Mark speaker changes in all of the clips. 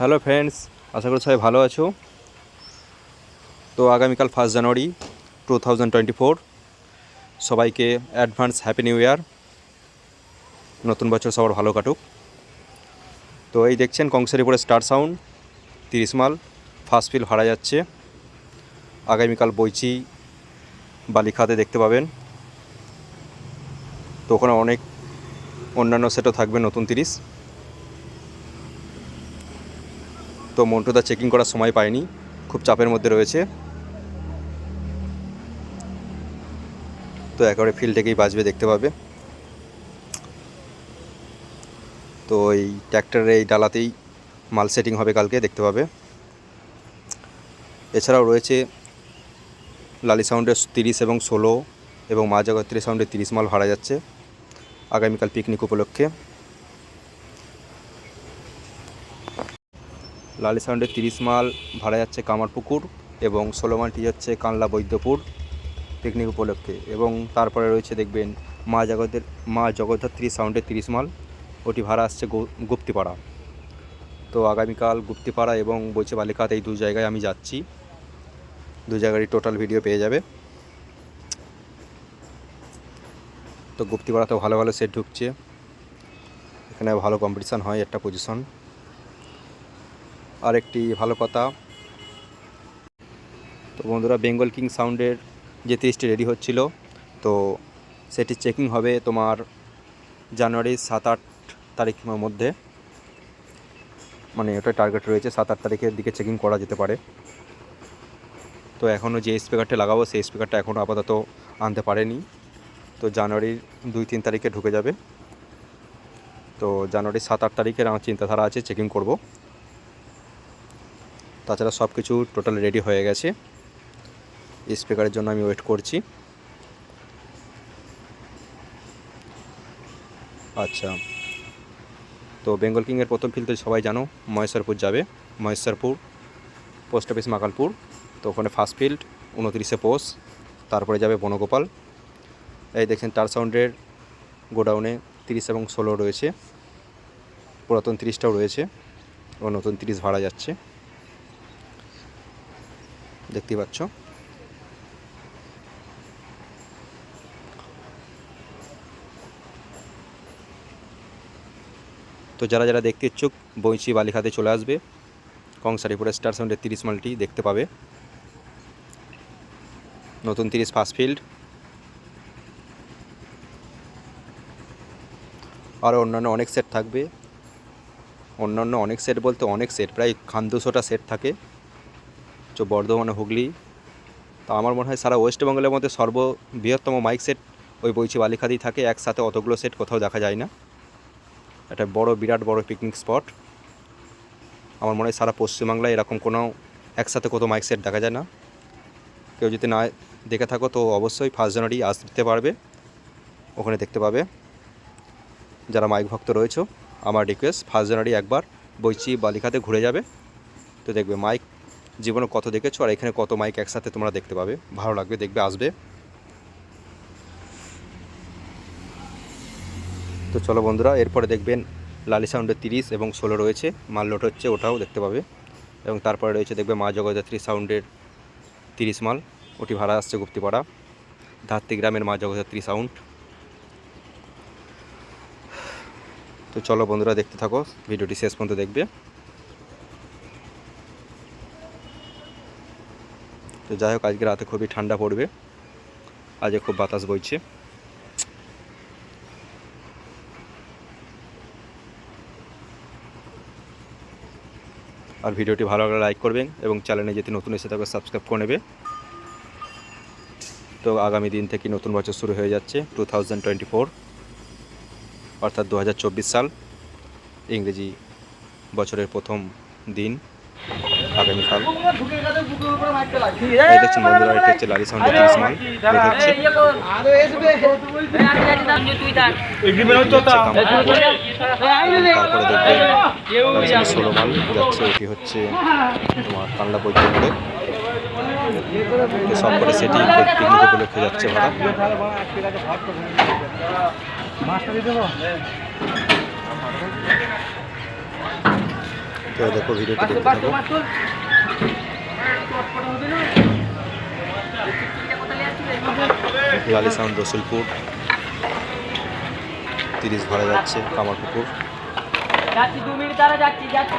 Speaker 1: Hello friends, আশা করি সবাই ভালো আছো। তো আগামীকাল first January two thousand twenty four সবাইকে অ্যাডভান্স হ্যাপি নিউ ইয়ার নতুন বছর সবার ভালো কাটুক। তো এই দেখছেন কংসের উপরে স্টার সাউন্ড তিরিশ মাল ফার্স্ট ফিল হারা যাচ্ছে। আগামীকাল বইচি বালিখাতে দেখতে পাবেন। তো ওখানে অনেক অন্যান্য সেটও থাকবে নতুন তিরিশ। তো মন্টুদা চেকিং করার সময় পায়নি খুব চাপের মধ্যে রয়েছে। তো একেবারে ফিল্ড থেকেই বাজবে দেখতে পাবে। তো এই ট্র্যাক্টরের এই ডালাতেই মাল সেটিং হবে কালকে, দেখতে পাবে। এছাড়াও রয়েছে লালি সাউন্ডের তিরিশ এবং ষোলো এবং মা জগত্রী সাউন্ডের তিরিশ মাল ভাড়া যাচ্ছে। আগামীকাল পিকনিক উপলক্ষে। লালি সাউন্ডের তিরিশ মাল, ভাড়া যাচ্ছে কামারপুকুর এবং ষোলো মালটি যাচ্ছে কানলা বৈদ্যপুর পিকনিক উপলক্ষে এবং তারপরে রয়েছে দেখবেন মা জগতের মা জগদ্ধাত্রী সাউন্ডের তিরিশ মাল, ওটি ভাড়া আসছে গুপ্তিপাড়া। তো আগামীকাল গুপ্তিপাড়া এবং বইছে বালিকাত এই দু জায়গায় আমি যাচ্ছি। দু জায়গারই টোটাল ভিডিও পেয়ে যাবে। তো গুপ্তিপাড়াতেও ভালো ভালো সেট ঢুকছে। এখানে ভালো কম্পিটিশান হয় একটা পজিশন আরেকটি ভালো কথা। তো বন্ধুরা, বেঙ্গল কিং সাউন্ডের যে তিরিশটি রেডি হচ্ছিল, তো সেটি চেকিং হবে তোমার জানুয়ারি সাত আট তারিখের মধ্যে। মানে ওটা টার্গেট রয়েছে সাত আট তারিখের দিকে চেকিং করা যেতে পারে। তো এখনও যে স্পিকারটা লাগাবো, সেই স্পিকারটা এখনও আপাতত আনতে পারেনি। তো জানুয়ারির দুই তিন তারিখে ঢুকে যাবে। তো জানুয়ারির সাত আট তারিখের আমার চিন্তাধারা আছে, চেকিং করব। তাছাড়া সব কিছু টোটাল রেডি হয়ে গেছে। স্পিকারের জন্য আমি ওয়েট করছি। আচ্ছা। তো বেঙ্গল কিংয়ের প্রথম ফিল তো সবাই জানো মহেশ্বরপুর যাবে। মহেশ্বরপুর পোস্ট অফিস মাকালপুর তো ওখানে ফার্স্ট ফিল্ড উনত্রিশে পোষ তারপরে যাবে বনগোপাল। এই দেখছেন টার সাউন্ডের গোডাউনে তিরিশ এবং ষোলো রয়েছে। পুরাতন তিরিশটাও রয়েছে। এবং নতুন তিরিশ ভাড়া যাচ্ছে। দেখতেই পাচ্ছ। তো যারা যারা দেখতে ইচ্ছুক বইচি বালিখাতে চলে আসবে। কংসারিপুরে স্টার সাউন্ডের তিরিশ মালটি দেখতে পাবে। নতুন তিরিশ ফার্স্ট ফিল্ড আর অন্যান্য অনেক সেট থাকবে। অন্যান্য অনেক সেট বলতে অনেক সেট প্রায় খান দুশোটা সেট থাকে। তো বর্ধমান হুগলি। তো আমার মনে হয় সারা ওয়েস্ট বেঙ্গলের মধ্যে সর্ববৃহত্তম মাইক সেট ওই বইচি বালিখাতেই থাকে, একসাথে অতগুলো সেট কোথাও দেখা যায় না। একটা বড়, বিরাট, বড় পিকনিক স্পট আমার মনে হয় সারা পশ্চিমবাংলায় এরকম কোনো একসাথে কত মাইক সেট দেখা যায় না। কেউ যদি না দেখে থাকো, তো অবশ্যই ফার্স্ট জানুয়ারি আসতে পারবে। ওখানে দেখতে পাবে। যারা মাইক ভক্ত রয়েছে, আমার রিকোয়েস্ট ফার্স্ট জানুয়ারি একবার বইচি বালিখাতে ঘুরে যাবে। তো দেখবে মাইক জীবনে কত দেখেছ আর এখানে কত মাইক একসাথে তোমরা দেখতে পাবে? ভালো লাগবে, দেখবে, আসবে। তো চলো বন্ধুরা, এরপরে দেখবেন লালি সাউন্ডের তিরিশ এবং ষোলো রয়েছে। মাল লোড হচ্ছে, ওটাও দেখতে পাবে। এবং তারপরে রয়েছে, দেখবে মা জগদ্ধাত্রী সাউন্ডের তিরিশ মাল। ওটি ভাড়া আসছে গুপ্তিপাড়া, ধাত্রী গ্রামের মা জগদ্ধাত্রী সাউন্ড। তো চলো বন্ধুরা, দেখতে থাকো। ভিডিওটি শেষ পর্যন্ত দেখবে। তো যাই হোক, আজকে রাতে খুবই ঠান্ডা পড়বে। আজকে খুব বাতাস বইছে। আর ভিডিওটি ভালো লাগলে লাইক করবেন এবং চ্যানেলে যদি নতুন এসে থাকবে সাবস্ক্রাইব করে নেবে। তো আগামী দিন থেকে নতুন বছর শুরু হয়ে যাচ্ছে টু অর্থাৎ দু হাজার চব্বিশ সাল, ইংরেজি বছরের প্রথম দিন। আগামীকাল। এই দেখছেন বন্ধুরা এটা হচ্ছে লালি সাউন্ডের মাল তারপরে দেখবেন ষোলো মাল যাচ্ছে এটি হচ্ছে তোমার কানলা বৈদ্যপুরে। তো সব করে সেটি পিকনিক উপলক্ষে যাচ্ছে ভাড়া। তো দেখো ভিডিওটি দেখতে থাকো লালি সাউন্ড রসুলপুর। তিরিশ ভাড়া যাচ্ছে কামারপুকুর।
Speaker 2: যাচ্ছি, দু মিনিট দ্বারা যাচ্ছি যাচ্ছি।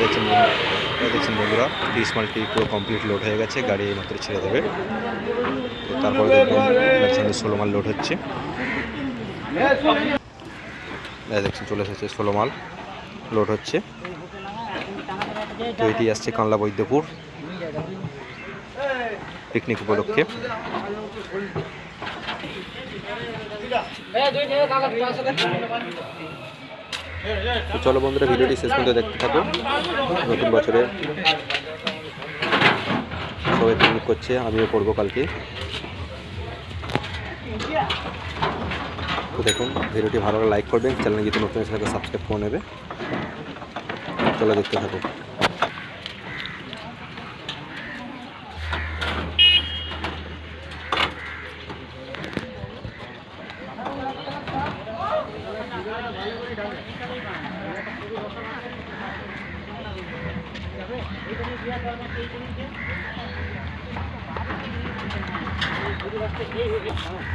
Speaker 1: দেখছেন এই দেখছেন বন্ধুরা, তিরিশ মালটি পুরো কমপ্লিট লোড হয়ে গেছে, গাড়ি এই মাত্র ছেড়ে দেবে। তারপরে দেখবেন ষোলো মাল লোড হচ্ছে। এই দেখছেন, চলে এসেছে ষোলো মাল। লোড হচ্ছে। তো এটি আসছে কানলা বৈদ্যপুর পিকনিক উপলক্ষে। চলো বন্ধুরা, ভিডিওটি শেষ পর্যন্ত দেখতে থাকো। নতুন বছরে সবাই পিকনিক করছে, আমিও করব কালকে। দেখুন ভিডিওটি ভালো লাগলে লাইক করবেন চ্যানেলে যদি নতুন সাথে সাবস্ক্রাইব করে নেবে চলো দেখতে থাকো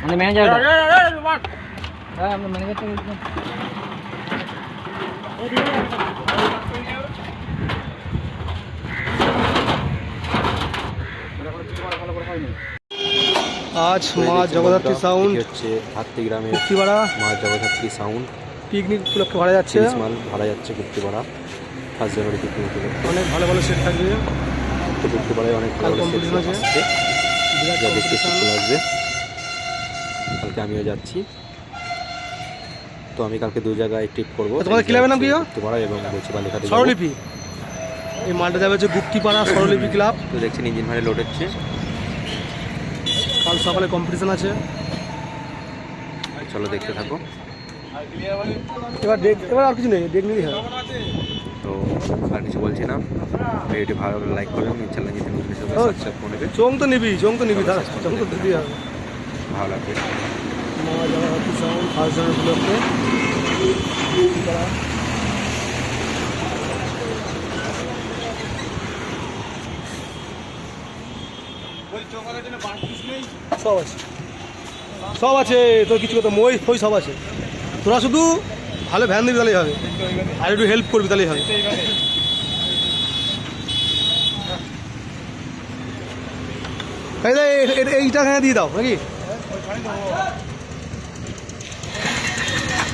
Speaker 2: আমাদের ম্যানেজার হ্যাঁ আমরা ম্যানেজারটা বলছি
Speaker 3: আজ মা জগদ্ধাত্রী সাউন্ড
Speaker 1: হচ্ছে হাত্তিগ্রামে
Speaker 3: কুর্তিপাড়া
Speaker 1: মা জগদ্ধাত্রী সাউন্ড
Speaker 3: পিকনিক উপলক্ষে ভাড়া যাচ্ছে।
Speaker 1: মাল ভাড়া যাচ্ছে কুর্তিপাড়া ফার্স্ট জানুয়ারি পিকনিক
Speaker 3: অনেক ভালো ভালো সেট থাকবে।
Speaker 1: তো কুর্তিপাড়ায় অনেক ভালো set
Speaker 3: আছে।
Speaker 1: যা দেখতে। চলে আসবে। কালকে আমিও যাচ্ছি। তো আমি কালকে দু জায়গায় ট্রিপ করব।
Speaker 3: তো তোমাদের ক্লাবের নাম কি?
Speaker 1: কুর্তিপাড়া এবং বলছি বালিঘাটে
Speaker 3: স্বরলিপি। এই মালটা যাবে হচ্ছে গুপ্তিপাড়া স্বরলিপি ক্লাব।
Speaker 1: তো দেখছেন ইঞ্জিন ভাড়ে লোড হচ্ছে।
Speaker 3: কাল সকালে কম্পিটিশন আছে।
Speaker 1: চলো দেখতে থাকো।
Speaker 3: এবার ডেক এবার আর কিছু নেই ডেক নিলেই হয়
Speaker 1: তো আর কিছু বলছি না। ভিডিওটি ভালো লাইক করবেন চ্যানেল যদি সাবস্ক্রাইব করে নেবে
Speaker 3: চোং তো নিবি চোং তো নিবি দাঁড়া চোং তো দিবি
Speaker 1: ভালো লাগবে।
Speaker 3: মা জগদ্ধাত্রী সাউন্ড ফার্স্ট জানুয়ারি উপলক্ষে সব আছে। সব আছে, তোর কিছু কথা মই ফই সব আছে। তোরা শুধু ভালো ভ্যান দিবি তাহলেই হবে। আর একটু হেল্প করবি তাহলেই হবে। এইটা এখানে দিয়ে দাও, নাকি?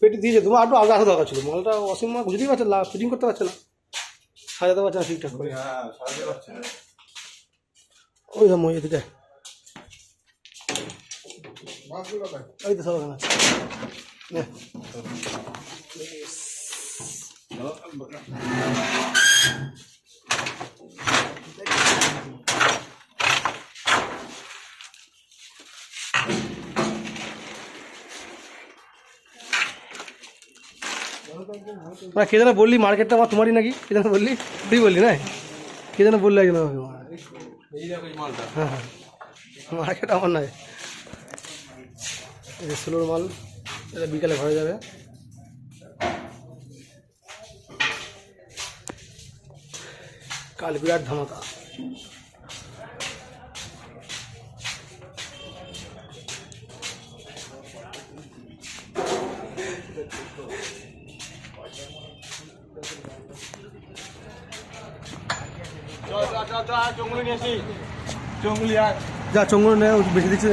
Speaker 3: পেটি দিয়েছে, তোমার একটু আগে আসা দরকার ছিল। মালটা অসীম মা বুঝতেই পারছে না ফিটিং করতে পারছে না। সাজাতে পারছে না ঠিকঠাক করে। ওই দাম মই এদিকে ওই তো সব। না কে যেন বললি মার্কেটটা আমার তোমারই নাকি? কে যেন বললি? তুই বললি না? কে যেন বললি একজন আমাকে। হ্যাঁ হ্যাঁ। মার্কেট আমার নয়। এই যে ষোলোর মাল, এটা বিকালে ঘরে যাবে। কাল বিরাট ধামাকা। যা চঙ্গুলো নেয় বেশি দিচ্ছে।